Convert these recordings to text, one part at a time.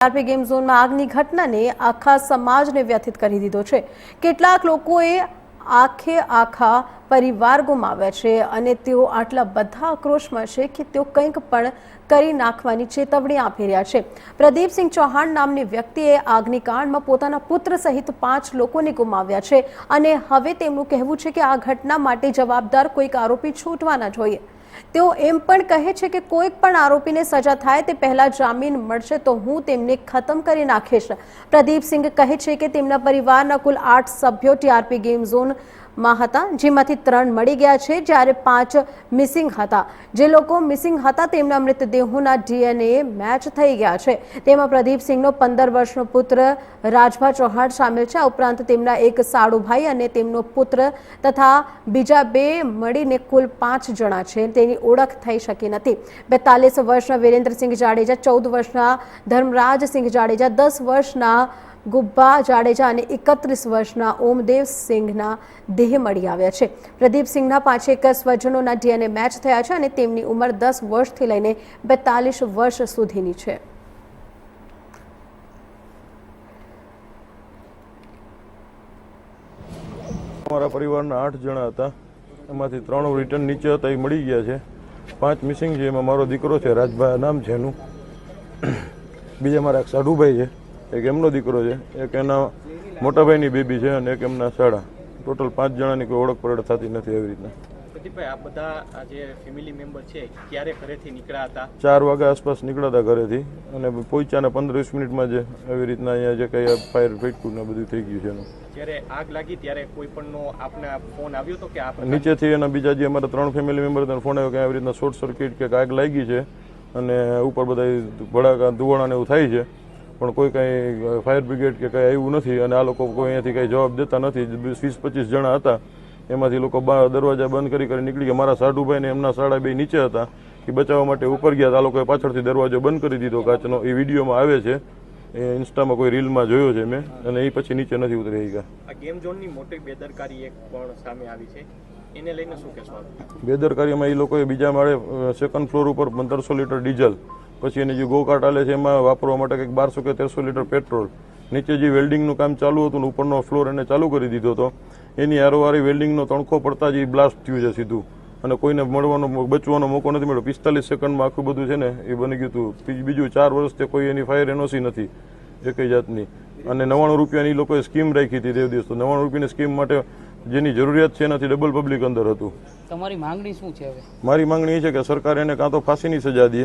RP game ઝોનમાં આગની ઘટનાને આખા સમાજને વ્યથિત કરી દીધો છે. કેટલાક લોકોએ આખે આખા પરિવાર ગુમાવ્યા છે અને તેઓ આટલા બધા આક્રોશમાં છે કે તેઓ કંઈક પણ કરી નાખવાની ચેતવણી આપી રહ્યા છે. પ્રદીપસિંહ ચૌહાણ નામની વ્યક્તિએ આગની કાંડમાં પોતાના પુત્ર સહિત પાંચ લોકોને ગુમાવ્યા છે અને હવે તેમનું કહેવું છે કે આ ઘટના માટે જવાબદાર કોઈક આરોપી છૂટવાના જોઈએ તેઓ એમ પણ કહે છે કે કોઈક પણ આરોપીને સજા થાય તે પહેલા જામીન મળશે તો હું તેમને ખતમ કરી નાખીશ. પ્રદીપસિંહ કહે છે કે તેમના પરિવારના કુલ આઠ સભ્યો ટીઆરપી ગેમ ઝોનમાં હતા, જેમાંથી ત્રણ મળી ગયા છે, જ્યારે પાંચ મિસિંગ હતા. જે લોકો મિસિંગ હતા, તેમના મૃતદેહોના ડીએનએ મેચ થઈ ગયા છે. તેમાં પ્રદીપસિંહનો પંદર વર્ષનો પુત્ર રાજભા ચૌહાણ સામેલ છે. આ ઉપરાંત તેમના એક સાડુભાઈ અને તેમનો પુત્ર તથા બીજા બે મળીને કુલ પાંચ જણા છે. તેની ઓળખ થઈ શકી નથી. બેતાલીસ વર્ષના વિરેન્દ્રસિંહ જાડેજા, ચૌદ વર્ષના ધર્મરાજસિંહ જાડેજા, દસ વર્ષના ગુબ્બા જાડેજા અને એકત્રીસ વર્ષના ઓમદેવ સિંઘના દેહ મળી આવ્યા છે. પ્રદીપસિંહના પાંચેક સ્વજનોના ડીએનએ મેચ થયા છે અને તેમની ઉંમર દસ વર્ષથી લઈને બેતાલીસ વર્ષ સુધીની છે. અમારા પરિવારના આઠ જણા હતા. એમાંથી ત્રણ રિટર્ન નીચે હતા, એ મળી ગયા છે. પાંચ મિસિંગ છે, એમાં મારો દીકરો છે રાજભાઈ નામ છે એનું. બીજા મારા એક સાઢુભાઈ છે. એક એમનો દીકરો છે એક એના મોટાભાઈની બેબી છે અને એક એમના સાડા. ટોટલ પાંચ જણાની કોઈ ઓળખ પરડ થતી નથી એવી રીતના. પ્રદીપભાઈ આ બધા જે ફેમિલી મેમ્બર છે ક્યારે ઘરેથી નીકળ્યા હતા? ચાર વાગ્યા આસપાસ નીકળ્યા હતા ઘરેથી. અને પહોંચ્યા ને પંદર વીસ મિનિટમાં જે એવી રીતના અહીંયા જે કંઈ ફાયર ફેટકું ને બધું થઈ ગયું છે એનું. જ્યારે આગ લાગી ત્યારે કોઈ પણનો આપને ફોન આવ્યો હતો કે આપ નીચેથી એના બીજા જે અમારા ત્રણ ફેમિલી મેમ્બર હતા ફોન આવ્યો કે આવી રીતના શોર્ટ સર્કિટ કે આગ લાગી છે અને ઉપર બધા ભડાકા ધુવાણા ને એવું થાય છે. પણ કોઈ કાંઈ ફાયર બ્રિગેડ કે કંઈ આવ્યું નથી અને આ લોકો કોઈ અહીંયાથી કાંઈ જવાબ દેતા નથી. વીસ પચીસ જણા હતા એમાંથી લોકો દરવાજા બંધ કરી કરી નીકળી ગયા. મારા સાઢુભાઈ ને એમના સાડા બે નીચે હતા એ બચાવવા માટે ઉપર ગયા. આ લોકોએ પાછળથી દરવાજો બંધ કરી દીધો. કાચનો એ વિડીયોમાં આવે છે. એ ઇન્સ્ટામાં કોઈ રીલમાં જોયો છે મેં. અને એ પછી નીચે નથી ઉતરી ગયા. આ ગેમ ઝોનની મોટી બેદરકારી એક પણ સામે આવી છે. એને લઈને શું કહેશો બેદરકારીમાં એ લોકોએ બીજા માળે સેકન્ડ ફ્લોર ઉપર પંદરસો લીટર ડીઝલ પછી એની જે ગોકાટ આલે છે એમાં વાપરવા માટે કંઈક બારસો કે તેરસો લીટર પેટ્રોલ. નીચે જે વેલ્ડિંગનું કામ ચાલુ હતું ને ઉપરનો ફ્લોર એને ચાલુ કરી દીધો હતો. એની હારોહારી વેલ્ડિંગનો તણખો પડતા જ એ બ્લાસ્ટ થયું છે સીધું. અને કોઈને મળવાનો બચવાનો મોકો નથી મળ્યો. પિસ્તાલીસ સેકન્ડમાં આખું બધું છે ને એ બની ગયું હતું. બીજું- ચાર વર્ષથી કોઈ એની ફાયર એનઓસી નથી એકઈ જાતની. અને નવ્વાણું રૂપિયાની એ લોકોએ સ્કીમ રાખી હતી તે દિવસ. તો નવ્વાણું રૂપિયાની સ્કીમ માટે જેની જરૂરિયાત છે એનાથી ડબલ પબ્લિક અંદર હતું. તમારી માંગણી શું છે હવે? મારી માંગણી એ છે કે સરકાર એને કાં તો ફાંસીની સજા દે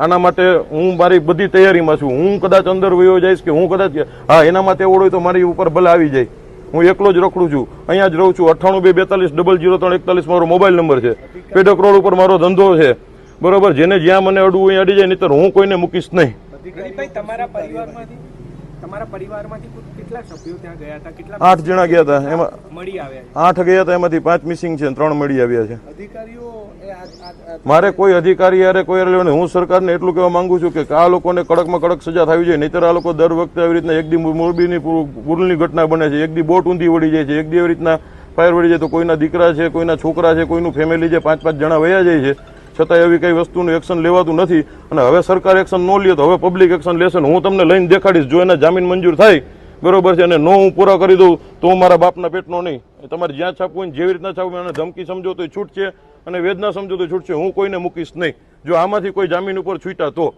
આના માટે હું મારી બધી તૈયારીમાં છું. હું કદાચ અંદર વયો જઈશ કે હું કદાચ, હા, એના માટે ઓળો તો મારી ઉપર ભલે આવી જાય. હું એકલો જ રખડું છું. અહીંયા જ રહું છું. અઠ્ઠાણું બે બેતાલીસ ડબલ જીરો ત્રણ એકતાલીસ મારો મોબાઈલ નંબર છે. પેડક રોડ ઉપર મારો ધંધો છે. બરોબર? જેને જ્યાં મને અડવું અહીંયા અડી જાય. નહીં હું કોઈને મૂકીશ નહીં. તમારા પરિવારમાંથી? તમારા પરિવારમાંથી કેટલા સભ્યો ત્યાં ગયા હતા? કેટલા આઠ જણા ગયા હતા. એમાં મળી આવ્યા આઠ ગયા હતા એમાંથી પાંચ મિસિંગ છે ત્રણ મળી આવ્યા છે. અધિકારીઓ મારે કોઈ અધિકારી યારે કોઈ લેવાનું. નહીં. હું સરકારને એટલું કહેવા માંગુ છું કે આ લોકોને કડકમાં કડક સજા થવી જોઈએ. નહીતર આ લોકો દર વખતે આવી રીતના એક દી મોરબીની પુલની પૂરની ઘટના બને છે. એક દી બોટ ઊંધી વળી જાય છે. એક દી એવી રીતના ફાયર વળી જાય તો કોઈના દીકરા છે કોઈના છોકરા છે કોઈનું ફેમિલી છે. પાંચ પાંચ જણા વયા જાય છે. છતાં એવી કઈ વસ્તુનું એક્શન લેવાતું નથી. અને હવે સરકાર એક્શન ન લે તો હવે પબ્લિક એક્શન લેશે હું તમને લઈને દેખાડીશ, જો એના જામીન મંજૂર થાય, બરોબર છે, અને નો હું પૂરા કરી દઉં, તો હું મારા બાપના પેટનો નહીં. તમારે જ્યાં છાપવું હોય જેવી રીતના છાપવું એને ધમકી સમજો તો છૂટ છે અને વેદના સમજો તો છૂટ છે હું કોઈને મૂકીશ નહીં. જો આમાંથી કોઈ જામીન ઉપર છૂટા તો